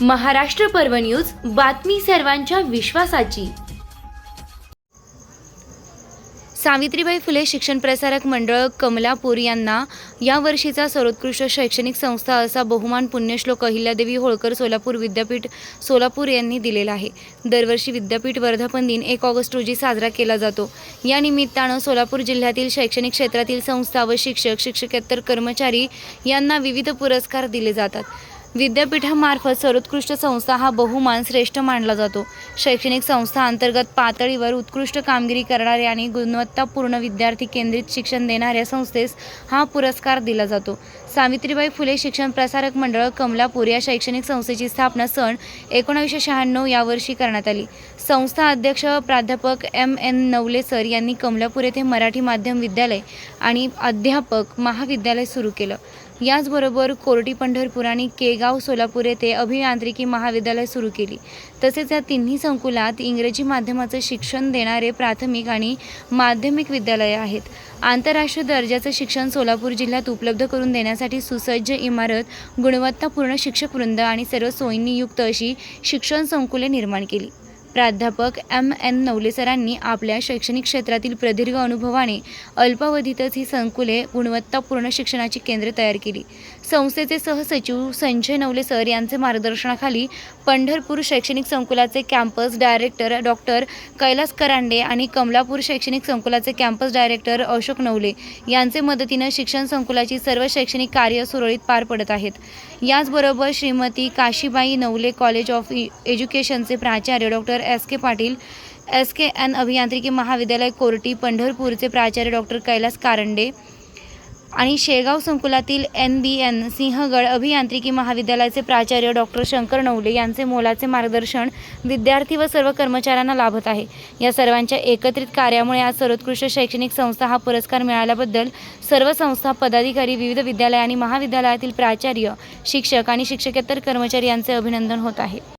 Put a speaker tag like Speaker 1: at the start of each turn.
Speaker 1: महाराष्ट्र पर्व न्यूज बातमी सर्वांच्या विश्वासाची. सावित्रीबाई फुले शिक्षण प्रसारक मंडळ कमलापूर यांना या वर्षीचा सर्वोत्कृष्ट शैक्षणिक संस्था असा बहुमान पुण्यश्लोक अहिल्यादेवी होळकर सोलापूर विद्यापीठ सोलापूर यांनी दिलेला आहे. दरवर्षी विद्यापीठ वर्धापन दिन एक ऑगस्ट रोजी साजरा केला जातो. या निमित्तानं सोलापूर जिल्ह्यातील शैक्षणिक क्षेत्रातील संस्था व शिक्षक शिक्षकेतर कर्मचारी यांना विविध पुरस्कार दिले जातात. विद्यापीठामार्फत सर्वोत्कृष्ट संस्था हा बहुमान श्रेष्ठ मानला जातो. शैक्षणिक संस्था अंतर्गत पातळीवर उत्कृष्ट कामगिरी करणारे आणि गुणवत्तापूर्ण विद्यार्थी केंद्रित शिक्षण देणाऱ्या संस्थेस हा पुरस्कार दिला जातो. सावित्रीबाई फुले शिक्षण प्रसारक मंडळ कमलापूर या शैक्षणिक संस्थेची स्थापना सण एकोणावीसशे शहाण्णव यावर्षी करण्यात आली. संस्था अध्यक्ष प्राध्यापक एम एन नवले सर यांनी कमलापूर येथे मराठी माध्यम विद्यालय आणि अध्यापक महाविद्यालय सुरू केलं. याचबरोबर कोर्टी पंढरपूर आणि केगाव सोलापूर येथे अभियांत्रिकी महाविद्यालय सुरू केली. तसेच या तिन्ही संकुलात इंग्रजी माध्यमाचं शिक्षण देणारे प्राथमिक आणि माध्यमिक विद्यालये आहेत. आंतरराष्ट्रीय दर्जाचं शिक्षण सोलापूर जिल्ह्यात उपलब्ध करून देण्यासाठी सुसज्ज इमारत गुणवत्तापूर्ण शिक्षकवृंद आणि सर्व सोयींनी युक्त अशी शिक्षण संकुले निर्माण केली. प्राध्यापक एम एन नवले सरांनी आपल्या शैक्षणिक क्षेत्रातील प्रदीर्घ अनुभवाने अल्पावधीतच ही संकुले गुणवत्तापूर्ण शिक्षणाची केंद्रे तयार केली. संस्थेचे सहसचिव संजय नवले सर यांचे मार्गदर्शनाखाली पंढरपूर शैक्षणिक संकुलाचे campus director doctor Kailas Karande आणि कमलापूर शैक्षणिक संकुलाचे कॅम्पस डायरेक्टर अशोक नवले यांचे मदतीनं शिक्षण संकुलाची सर्व शैक्षणिक कार्य सुरळीत पार पडत आहेत. याचबरोबर श्रीमती काशीबाई नवले कॉलेज ऑफ एज्युकेशनचे प्राचार्य doctor S K Patil S K N अभियांत्रिकी महाविद्यालय कोर्टी पंढरपूरचे प्राचार्य डॉक्टर कैलास कारंडे आणि शेगाव संकुलातील एन बी एन सिंहगड अभियांत्रिकी महाविद्यालयाचे प्राचार्य डॉक्टर शंकर नवले यांचे मोलाचे मार्गदर्शन विद्यार्थी व सर्व कर्मचाऱ्यांना लाभत आहे. या सर्वांच्या एकत्रित कार्यामुळे आज सर्वोत्कृष्ट शैक्षणिक संस्था हा पुरस्कार मिळाल्याबद्दल सर्व संस्था पदाधिकारी विविध विद्यालय आणि महाविद्यालयातील प्राचार्य शिक्षक आणि शिक्षकेतर कर्मचारी यांचे अभिनंदन होत आहे.